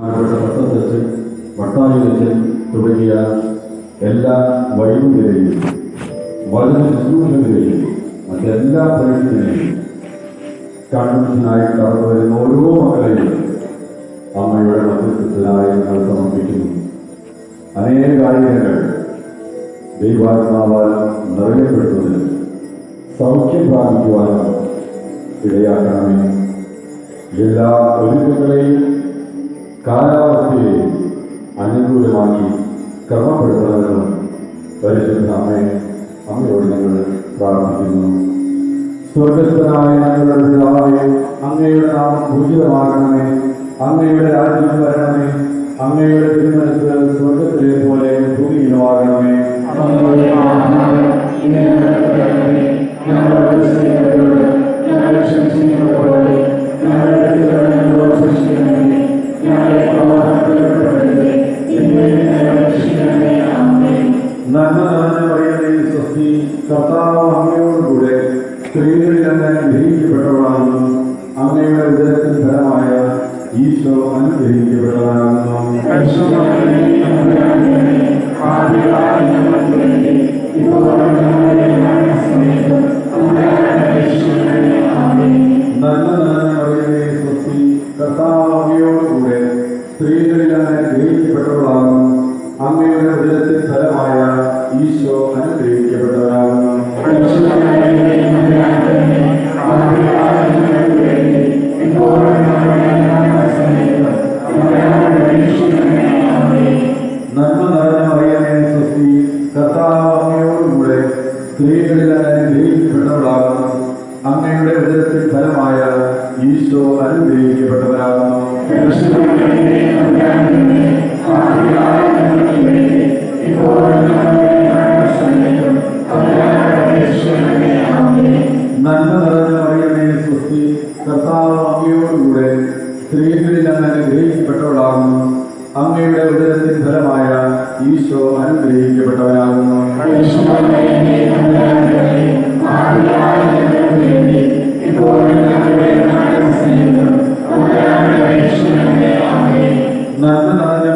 പട്ടത്തച്ഛൻ വട്ടായുധച്ചൻ തുടങ്ങിയ എല്ലാ വൈദികരെയും വളരെ ശുശ്രൂഷകരെയും മറ്റെല്ലാ പ്രേക്ഷകരെയും കൺവെൻഷനായി കടന്നു വരുന്ന ഓരോ മക്കളെയും അമ്മയുടെ മധ്യസ്ഥത്തിനായി ഞങ്ങൾ സമർപ്പിക്കുന്നു. അനേക കാര്യങ്ങൾ ദൈവാത്മാവാൽ നിറയപ്പെടുന്നതിന് സൗഖ്യം പ്രാപിക്കുവാനും ഇടയാക്കണമേ. എല്ലാ ഒരുക്കങ്ങളെയും കാലാവസ്ഥയെയും അനുകൂലമാക്കി ക്രമപ്പെടുത്തണമെന്നും പരിശുദ്ധ അമ്മയെ അമ്മയോട് ഞങ്ങൾ പ്രാർത്ഥിക്കുന്നു. സ്വർഗസ്ഥനായ ഞങ്ങളുടെ പിതാവേ അങ്ങയുടെ നാമം പൂജിതമാകണമേ അങ്ങയുടെ രാജ്യം വരണമേ അങ്ങയുടെ തിരുമനസ് സ്വർഗത്തിലെ പോലെ ഭൂമിയിലുമാകണമേ. ഞങ്ങളുടെ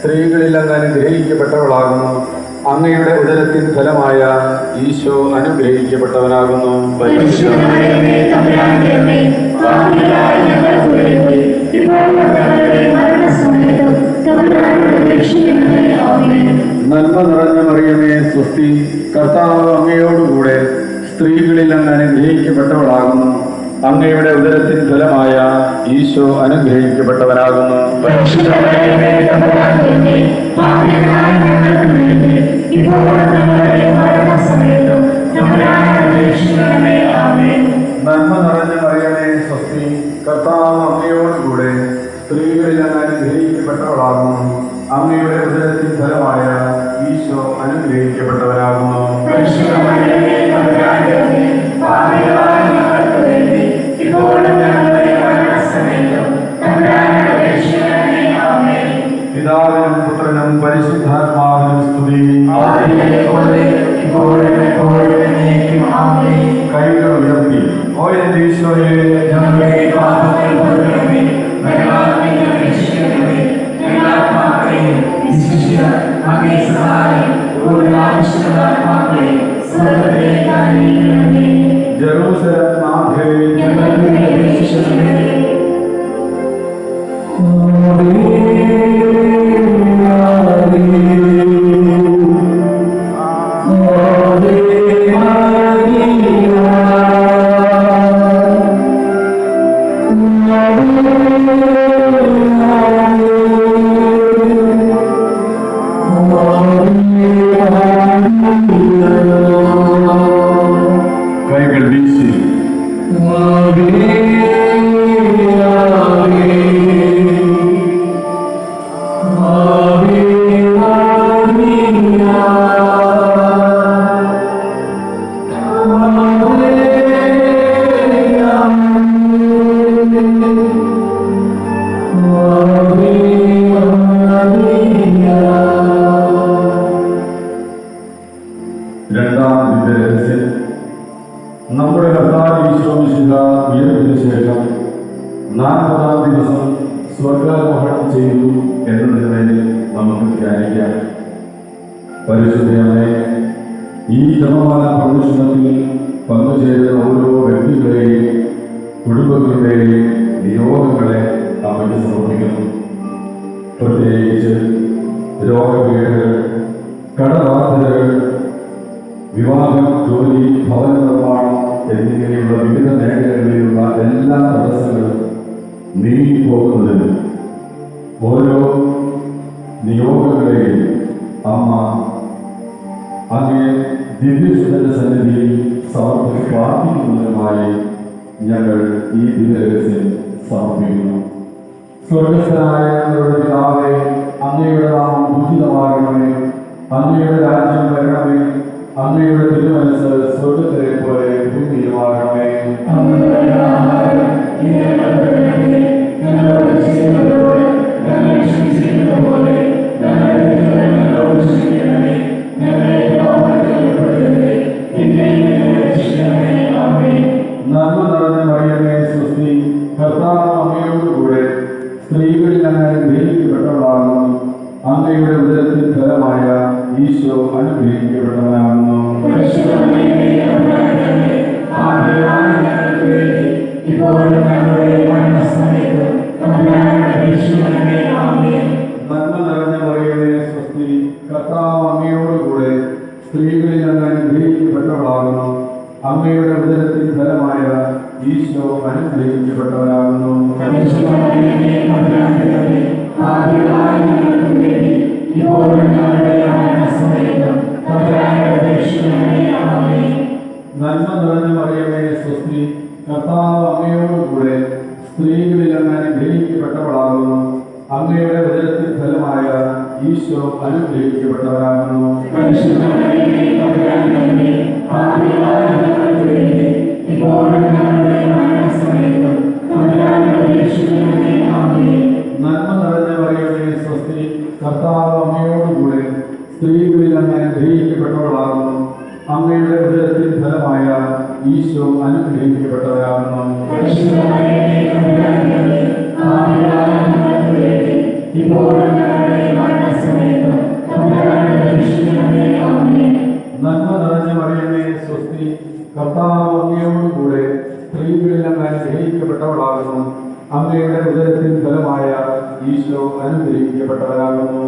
സ്ത്രീകളിൽ അങ്ങ് അനുഗ്രഹിക്കപ്പെട്ടവളാകുന്നു അങ്ങയുടെ ഉദരത്തിൻ ഫലമായ ഈശോ അനുഗ്രഹിക്കപ്പെട്ടവനാകുന്നു. നന്മ നിറഞ്ഞ മറിയമേ സ്വസ്തി. കർത്താവ് അങ്ങയോടുകൂടെ സ്ത്രീകളിൽ അങ്ങ് അനുഗ്രഹിക്കപ്പെട്ടവളാകുന്നു അങ്ങയുടെ ഉദരത്തിൻ ഫലമായ ഈശോ അനുഗ്രഹിക്കപ്പെട്ടവനാകുന്നു. നന്മ നിറഞ്ഞ മറിയമേ സ്വസ്തി കർത്താവ് അമ്മയോടുകൂടെ സ്ത്രീകളിൽ അങ്ങ് അനുഗ്രഹിക്കപ്പെട്ടവളാകുന്നു അങ്ങയുടെ ഉദരത്തിൻ ഫലമായ ഈശോ അനുഗ്രഹിക്കപ്പെട്ടവനാകുന്നു ദിവ്യസുതന്റെ സന്നിധിയിൽ സമർപ്പിച്ച് പ്രാർത്ഥിക്കുന്നതിനുമായി ഞങ്ങൾ ഈ ദിവരഹസ്യം സമർപ്പിക്കുന്നു. സ്വർഗസ്ഥനായ ഞങ്ങളുടെ പിതാവേ അങ്ങയുടെ നാമം പൂജിതമാകണമേ അങ്ങയുടെ രാജ്യം വരണമേ. അങ്ങയുടെ തിരുമനസ് സ്വർഗത്തിലെ പോലെ ഭൂമിയിലുമാകണമേ അനുഗ്രഹിക്കപ്പെട്ടവനാകുന്നു നന്മ അങ്ങയോടുകൂടെ സ്ത്രീകളിൽ അങ്ങ് അനുഗ്രഹിക്കപ്പെട്ടവളാകുന്നു അങ്ങയുടെ ഉദരത്തിൽ ഫലമായ ഈശോ അനുഗ്രഹിക്കപ്പെട്ടവരാകുന്നു. നന്മ നിറഞ്ഞ മറിയമേ സ്വസ്തി കർത്താവ് സ്ത്രീകളിൽ അങ്ങ് അനുഗ്രഹിക്കപ്പെട്ടവളാകുന്നു അങ്ങയുടെ ഉദരത്തിൽ ഫലമായ ഈശോ അനുഗ്രഹിക്കപ്പെട്ടവരാകുന്നു.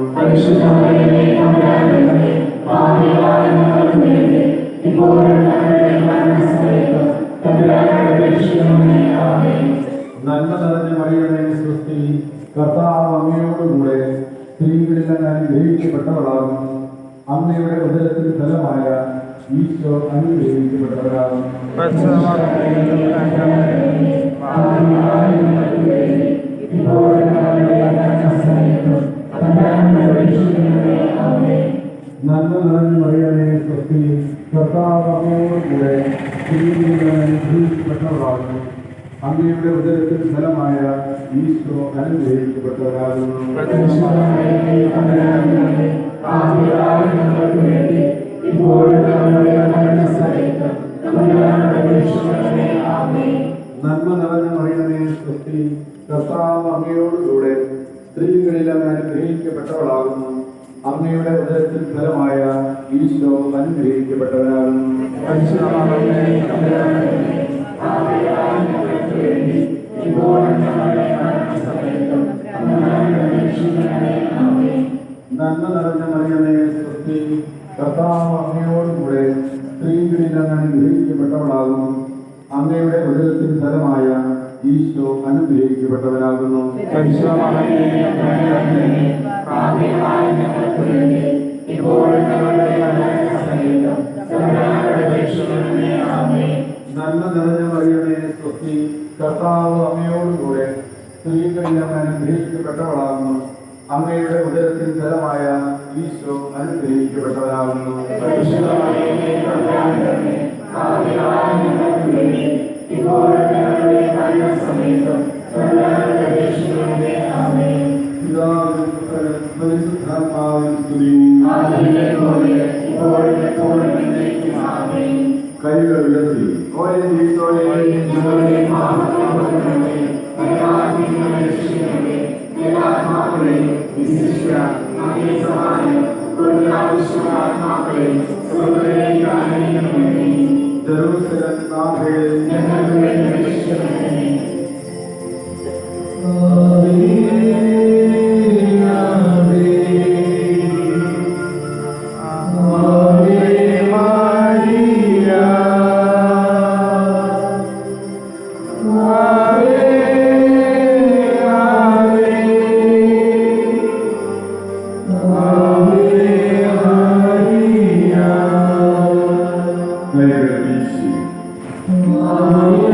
നന്മ നിറഞ്ഞ മറിയുടെ സൃഷ്ടി കർത്താവ് അമ്മയോടുകൂടെ സ്ത്രീകളിൽ അങ്ങ് അനുഗ്രഹിക്കപ്പെട്ടവളാകുന്നു അമ്മയുടെ ഉദരത്തിൽ ഫലമായ ഈശോ അനുഗ്രഹിക്കപ്പെട്ടവരാകുന്നു. കർത്താവ് അങ്ങയോടുകൂടെ സ്ത്രീകളിൽ അങ്ങ് അനുഗ്രഹിക്കപ്പെട്ടവളാകുന്നു അങ്ങയുടെ ഹൃദയത്തിന് ഫലമായ ഈശോ അനുഗ്രഹിക്കപ്പെട്ടവനാകുന്നു. നന്മ കർത്താവ് അമ്മയോടുകൂടെ സ്ത്രീകളിൽ അങ്ങ് അനുഗ്രഹിക്കപ്പെട്ടവളാകുന്നു അങ്ങയുടെ ഉദരത്തിൻ ഫലമായ ഈശോ അനുഗ്രഹിക്കപ്പെട്ടവരാകുന്നു. പിതാവിനും പരിശുദ്ധാത്മാവിനും സ്തുതി. Аминь.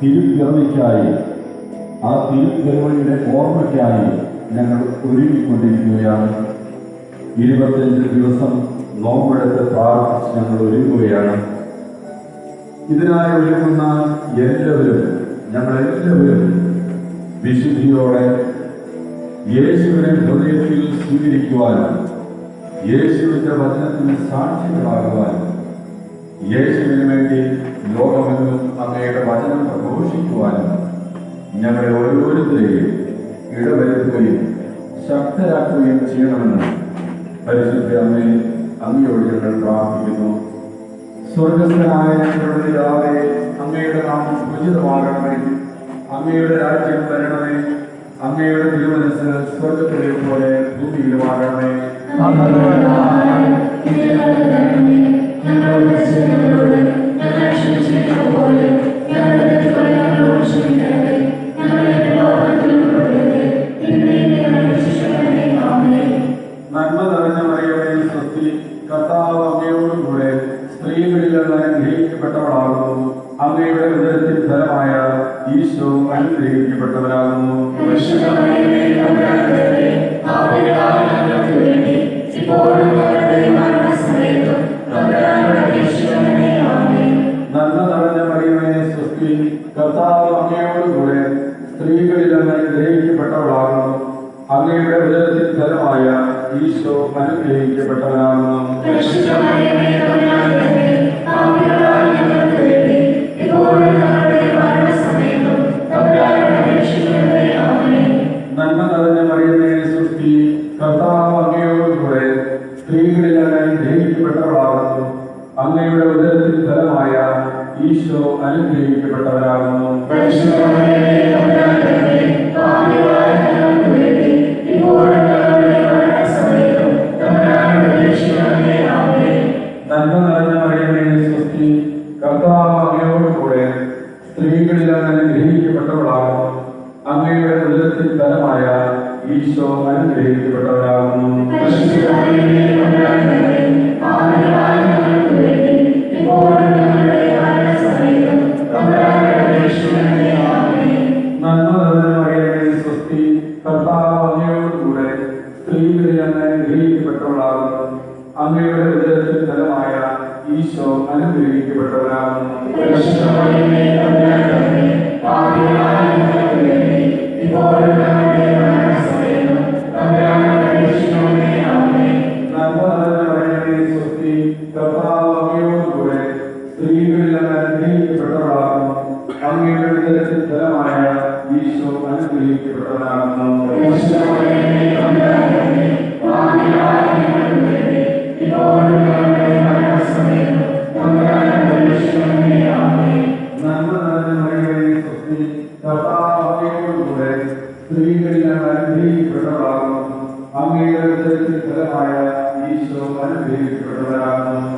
തിരുപ്പിറവിക്കായി ആ തിരുപ്പിറവിയുടെ ഓർമ്മയ്ക്കായി ഞങ്ങൾ ഒരുങ്ങിക്കൊണ്ടിരിക്കുകയാണ്. ഇരുപത്തിയഞ്ച് ദിവസം നോമ്പെടുത്ത് പ്രാർത്ഥിച്ച് ഞങ്ങൾ ഒരുങ്ങുകയാണ്. ഇതിനായി ഒരുങ്ങുന്ന എല്ലാവരും ഞങ്ങളെല്ലാവരും വിശുദ്ധിയോടെ യേശുവിനെ ഹൃദയത്തിൽ സ്വീകരിക്കുവാനും യേശുവിന്റെ വചനത്തിന് സാക്ഷികളാകുവാനും യേശുവിന് വേണ്ടി ലോകമെങ്ങും അങ്ങയുടെ വചനം പ്രഘോഷിക്കുവാനും ഞങ്ങളെ ഓരോരുത്തരെയും ഇടവരുത്തുകയും ശക്തരാക്കുകയും ചെയ്യണമെന്ന് പരിശുദ്ധ അമ്മയെ അങ്ങയോട് ഞങ്ങൾ പ്രാർത്ഥിക്കുന്നു. സ്വർഗസ്ഥനായ ഞങ്ങളുടെ അങ്ങയുടെ നാമം ഉചിതമാകണമേ. അങ്ങയുടെ രാജ്യം വരണമേ. അങ്ങയുടെ തിരുമനസ് സ്വർഗത്തിലെ പോലെ ഭൂമിയിലുമാകണമേ.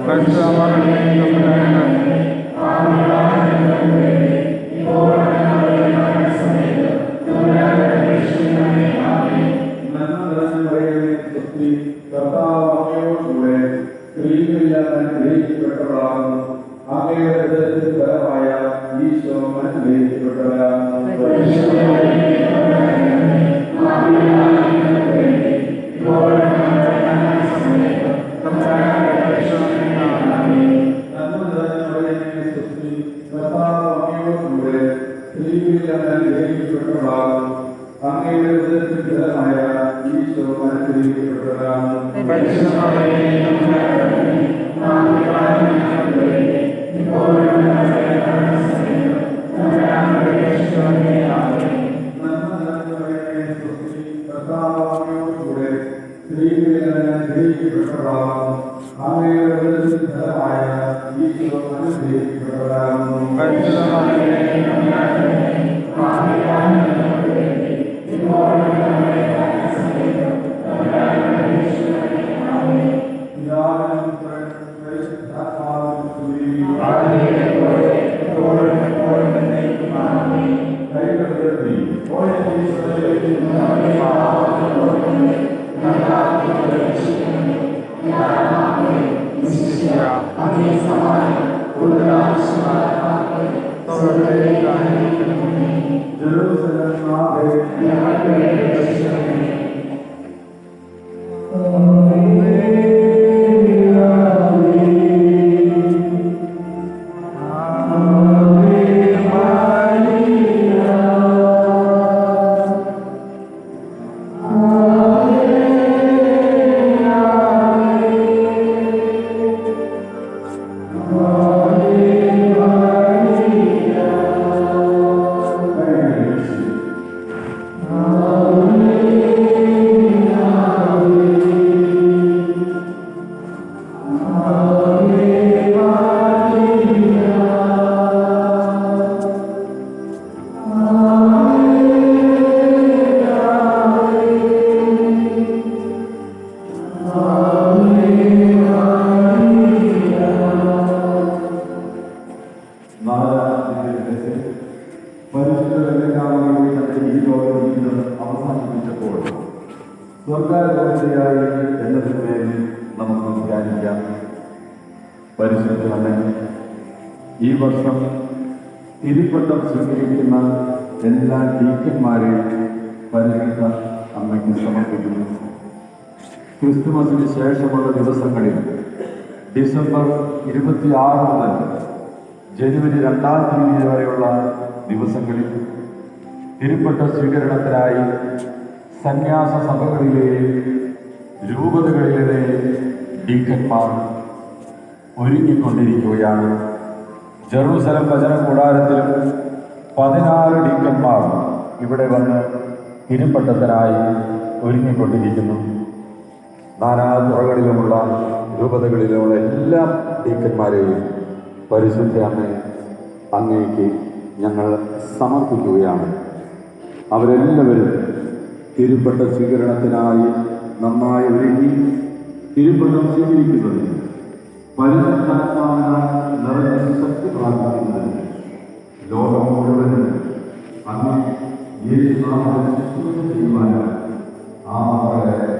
पंचमर्णे ജെറൂസലം സ്വർഗാരോഗ്യയായി എന്നതിന് വേണ്ടി നമുക്ക് ധ്യാനിക്കാം പരിശുദ്ധമേ ഈ വർഷം തിരുപ്പട്ടം സ്വീകരിക്കുന്ന എല്ലാ ടീച്ചർമാരെയും പരിശുദ്ധ അമ്മയ്ക്ക് സമർപ്പിക്കുന്നു ക്രിസ്തുമസിന് ശേഷമുള്ള ദിവസങ്ങളിൽ ഡിസംബർ ഇരുപത്തിയാറ് മുതൽ ജനുവരി രണ്ടാം തീയതി വരെയുള്ള ദിവസങ്ങളിൽ തിരുപ്പട്ട സ്വീകരണത്തിനായി സന്യാസ സഭകളിലെയും രൂപതകളിലെയും ഡീക്കന്മാർ ഒരുങ്ങിക്കൊണ്ടിരിക്കുകയാണ്. ജെറൂസലം വചന കൂടാരത്തിലും പതിനാറ് ഡീക്കന്മാർ ഇവിടെ വന്ന് തിരുപ്പട്ടത്തിനായി ഒരുങ്ങിക്കൊണ്ടിരിക്കുന്നു. നാനാ തുറകളിലുമുള്ള രൂപതകളിലുമുള്ള എല്ലാ ഡീക്കന്മാരെയും പരിശുദ്ധ അമ്മ അങ്ങേക്ക് ഞങ്ങൾ സമർപ്പിക്കുകയാണ്. അവരെല്ലാവരും തിരുപ്പട്ട സ്വീകരണത്തിനായി നന്നായി ഒരുങ്ങി തിരുപ്പട്ടം സ്വീകരിക്കുന്നതിന് പരിശുദ്ധാത്മാവിനാൽ നിറഞ്ഞ ശക്തി പ്രാപിക്കുന്നതിന് ലോകം മുഴുവനും അങ്ങനെ ആ മക്കളെ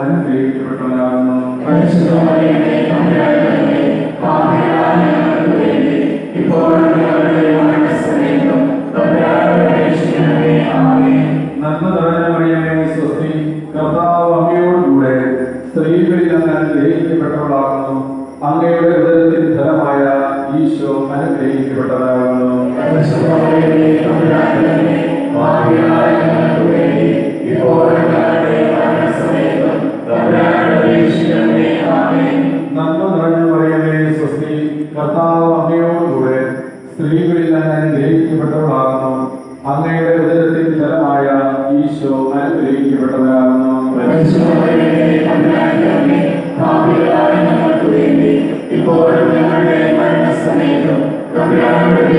അനുഗ്രഹിക്കപ്പെട്ടവനാകുന്നു പരിശുദ്ധ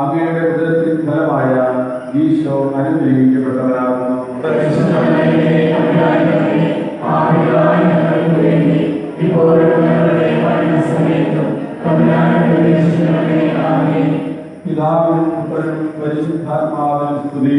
അങ്ങയുടെ ഉദരത്തിൻ ഫലമായ ഈശോ അനുഗ്രഹിക്കപ്പെട്ടവരാകുന്നു പിതാവിനും പരിശുദ്ധാത്മാവിനും സ്തുതി.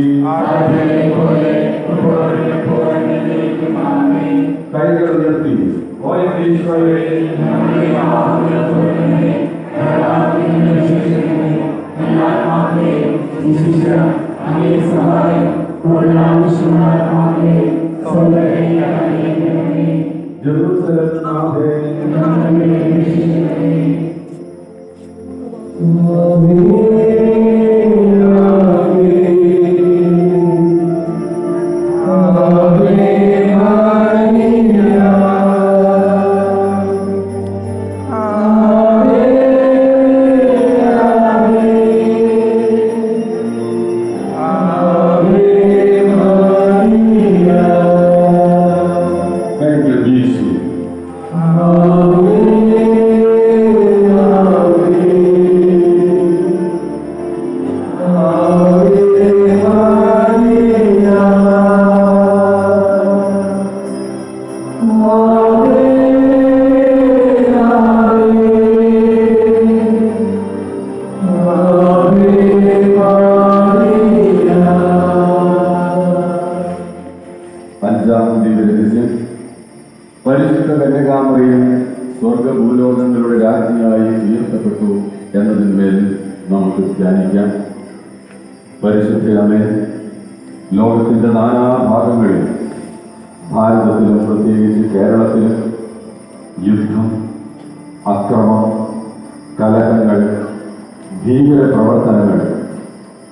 അവരുടെ പ്രവർത്തനങ്ങൾ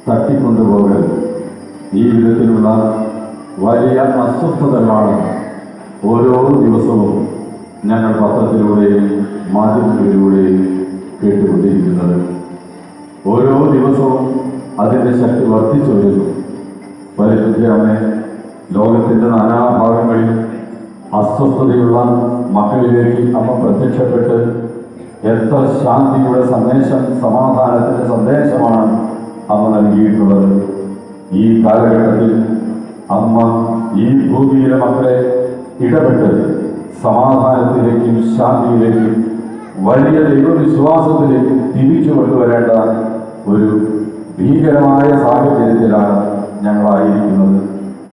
തട്ടിക്കൊണ്ടുപോകൽ ഈ വിധത്തിലുള്ള വലിയ അസ്വസ്ഥതകളാണ് ഓരോ ദിവസവും ഞങ്ങൾ പത്രത്തിലൂടെയും മാധ്യമത്തിലൂടെയും കേട്ടുകൊണ്ടിരിക്കുന്നത്. ഓരോ ദിവസവും അതിന്റെ ശക്തി വർദ്ധിച്ചു വരുന്നു പരിശുദ്ധ അമ്മേ ലോകത്തിന്റെ നാനാഭാഗങ്ങളിൽ അസ്വസ്ഥതയുള്ള മക്കളിലേക്ക് അമ്മ പ്രത്യക്ഷപ്പെട്ട് എത്ര ശാന്തിയുടെ സന്ദേശം സമാധാനത്തിന്റെ സന്ദേശമാണ് അമ്മ നൽകിയിട്ടുള്ളത്. ഈ കാലഘട്ടത്തിൽ അമ്മ ഈ ഭൂമിയിലെ മക്കളെ ഇടപെട്ട് സമാധാനത്തിലേക്കും ശാന്തിയിലേക്കും വലിയ ദൈവവിശ്വാസത്തിലേക്കും തിരിച്ചു കൊണ്ടുവരേണ്ട ഒരു ഭീകരമായ സാഹചര്യത്തിലാണ് ഞങ്ങളായിരിക്കുന്നത്.